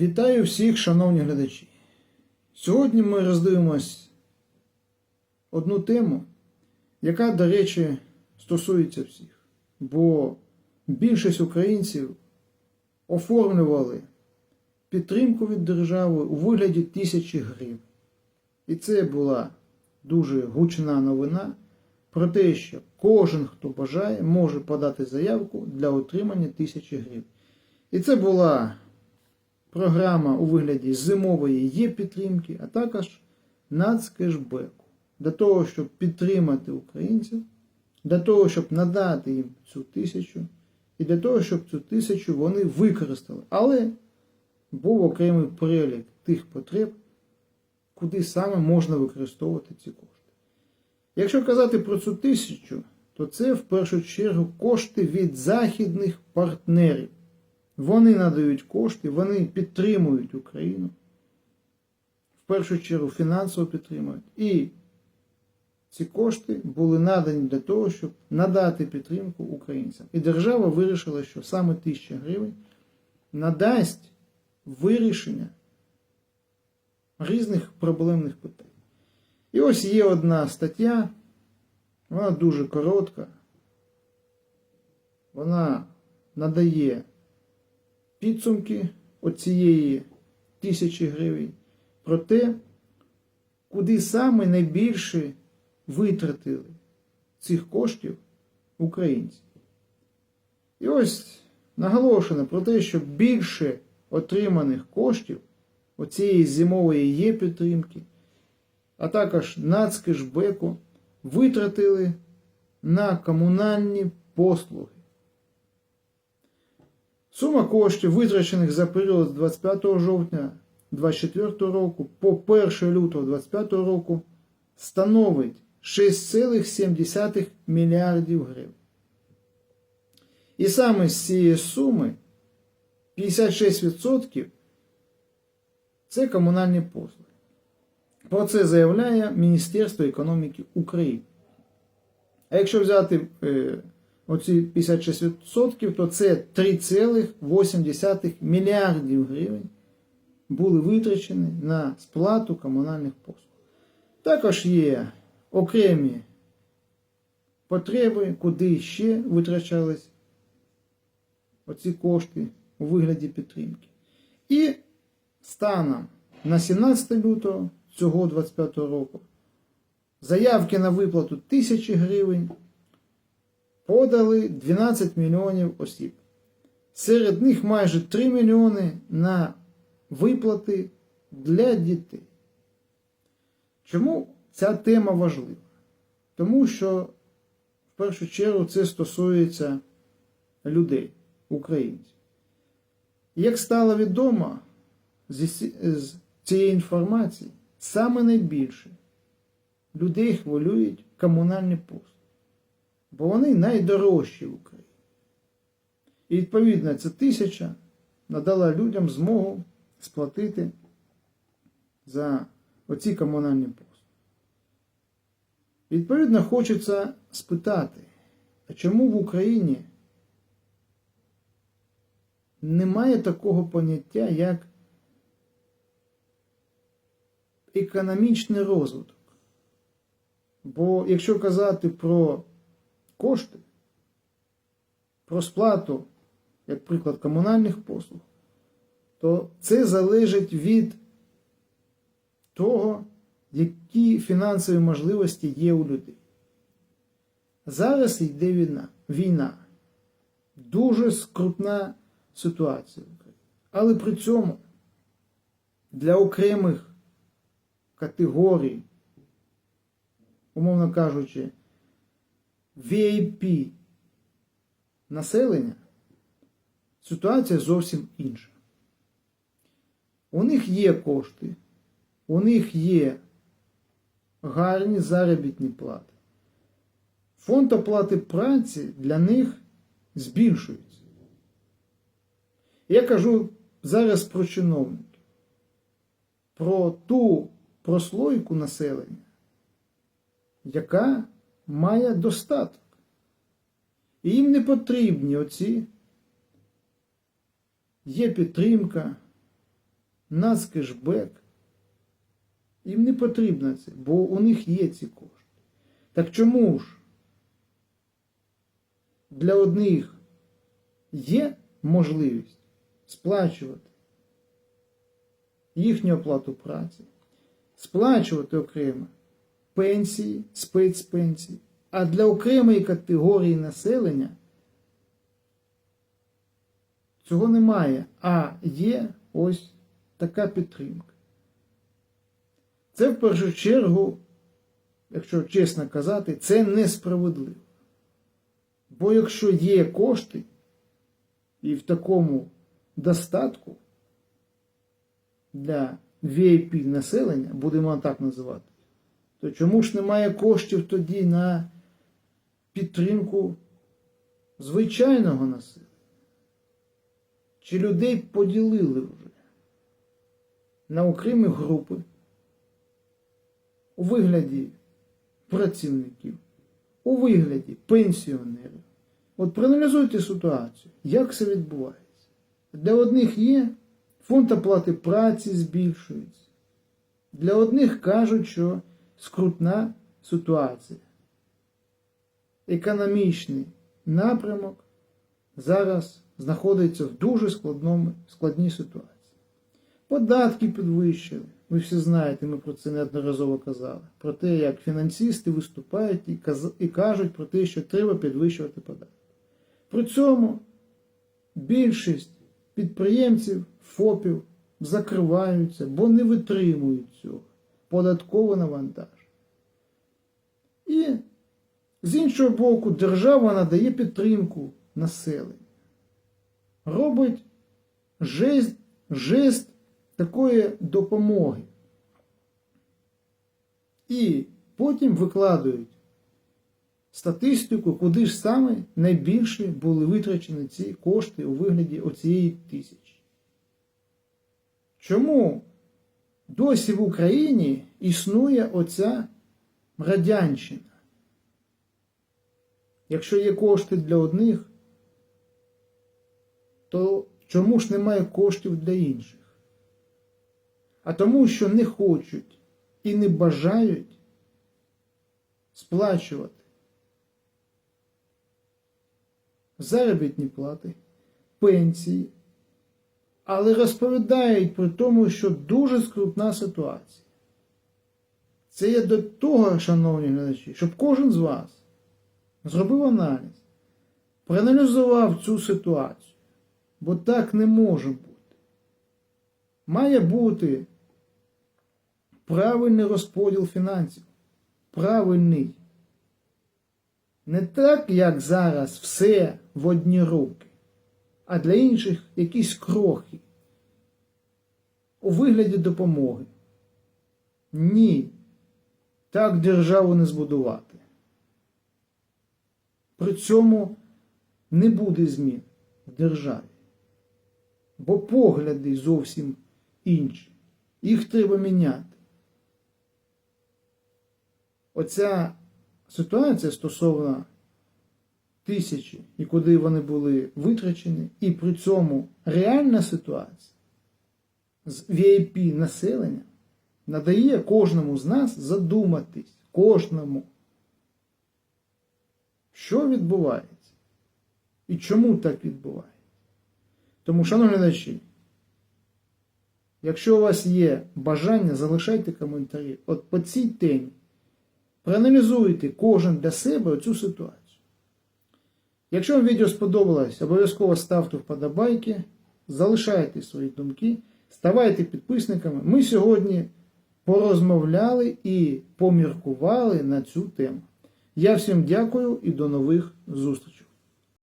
Вітаю всіх, шановні глядачі. Сьогодні ми роздивимось одну тему, яка, до речі, стосується всіх. Бо більшість українців оформлювали підтримку від держави у вигляді тисячі гривень. І це була дуже гучна новина про те, що кожен, хто бажає, може подати заявку для отримання тисячі гривень. І це була програма у вигляді зимової є підтримки, а також нацкешбеку. Для того, щоб підтримати українців, для того, щоб надати їм цю тисячу, і для того, щоб цю тисячу вони використали. Але був окремий перелік тих потреб, куди саме можна використовувати ці кошти. Якщо казати про цю тисячу, то це в першу чергу кошти від західних партнерів. Вони надають кошти, вони підтримують Україну. В першу чергу фінансово підтримують. І ці кошти були надані для того, щоб надати підтримку українцям. І держава вирішила, що саме 1000 гривень надасть вирішення різних проблемних питань. І ось є одна стаття, вона дуже коротка. Вона надає підсумки оцієї тисячі гривень про те, куди саме найбільше витратили цих коштів українці. І ось наголошено про те, що більше отриманих коштів оцієї зимової є підтримки, а також нацкешбеку витратили на комунальні послуги. Сума коштів, витрачених за період з 25 жовтня 2024 року по 1 лютого 2025 року, становить 6,7 мільярдів гривень. І саме з цієї суми 56% це комунальні послуги. Про це заявляє Міністерство економіки України. А якщо взяти е, оці 56%, то це 3,8 мільярдів гривень були витрачені на сплату комунальних послуг. Також є окремі потреби, куди ще витрачались оці кошти у вигляді підтримки. І станом на 17 лютого цього 25 року заявки на виплату 1000 гривень подали 12 мільйонів осіб. Серед них майже 3 мільйони на виплати для дітей. Чому ця тема важлива? Тому що, в першу чергу, це стосується людей, українців. Як стало відомо з цієї інформації, саме найбільше людей хвилюють комунальні послуги бо вони найдорожчі в Україні. І відповідно ця тисяча надала людям змогу сплатити за оці комунальні послуги. Відповідно, хочеться спитати, а чому в Україні немає такого поняття, як економічний розвиток? Бо якщо казати про кошти про сплату, як приклад, комунальних послуг, то це залежить від того, які фінансові можливості є у людей. Зараз йде війна. війна. Дуже скрутна ситуація в Україні. Але при цьому для окремих категорій, умовно кажучи, VIP населення, ситуація зовсім інша. У них є кошти, у них є гарні заробітні плати. Фонд оплати праці для них збільшується. Я кажу зараз про чиновників, про ту прослойку населення, яка має достаток. І їм не потрібні оці є підтримка, нацкешбек. Їм не потрібно це, бо у них є ці кошти. Так чому ж для одних є можливість сплачувати їхню оплату праці, сплачувати окремо пенсії, спецпенсії, а для окремої категорії населення цього немає, а є ось така підтримка. Це в першу чергу, якщо чесно казати, це несправедливо. Бо якщо є кошти і в такому достатку для VIP населення, будемо так називати, то чому ж немає коштів тоді на підтримку звичайного населення? Чи людей поділили вже на окремі групи у вигляді працівників, у вигляді пенсіонерів? От проаналізуйте ситуацію, як це відбувається. Для одних є фонд оплати праці збільшується. Для одних кажуть, що скрутна ситуація. Економічний напрямок зараз знаходиться в дуже складному, складній ситуації. Податки підвищили. Ви всі знаєте, ми про це неодноразово казали. Про те, як фінансисти виступають і, каз- і кажуть про те, що треба підвищувати податки. При цьому більшість підприємців, ФОПів закриваються, бо не витримують цього податкове навантаження. І з іншого боку, держава надає підтримку населенню. Робить жест, жест такої допомоги. І потім викладають статистику, куди ж саме найбільше були витрачені ці кошти у вигляді оцієї тисячі. Чому досі в Україні існує оця радянщина? Якщо є кошти для одних, то чому ж немає коштів для інших? А тому, що не хочуть і не бажають сплачувати заробітні плати, пенсії, але розповідають про тому, що дуже скрутна ситуація. Це є до того, шановні глядачі, щоб кожен з вас зробив аналіз, проаналізував цю ситуацію, бо так не може бути. Має бути правильний розподіл фінансів. Правильний. Не так, як зараз все в одні руки, а для інших якісь крохи у вигляді допомоги. Ні. Так державу не збудувати. При цьому не буде змін в державі. Бо погляди зовсім інші. Їх треба міняти. Оця ситуація стосовно тисячі і куди вони були витрачені, і при цьому реальна ситуація з VIP населенням надає кожному з нас задуматись, кожному, що відбувається і чому так відбувається. Тому, шановні глядачі, якщо у вас є бажання, залишайте коментарі. От по цій темі проаналізуйте кожен для себе цю ситуацію. Якщо вам відео сподобалось, обов'язково ставте вподобайки, залишайте свої думки, ставайте підписниками. Ми сьогодні порозмовляли і поміркували на цю тему. Я всім дякую і до нових зустрічей.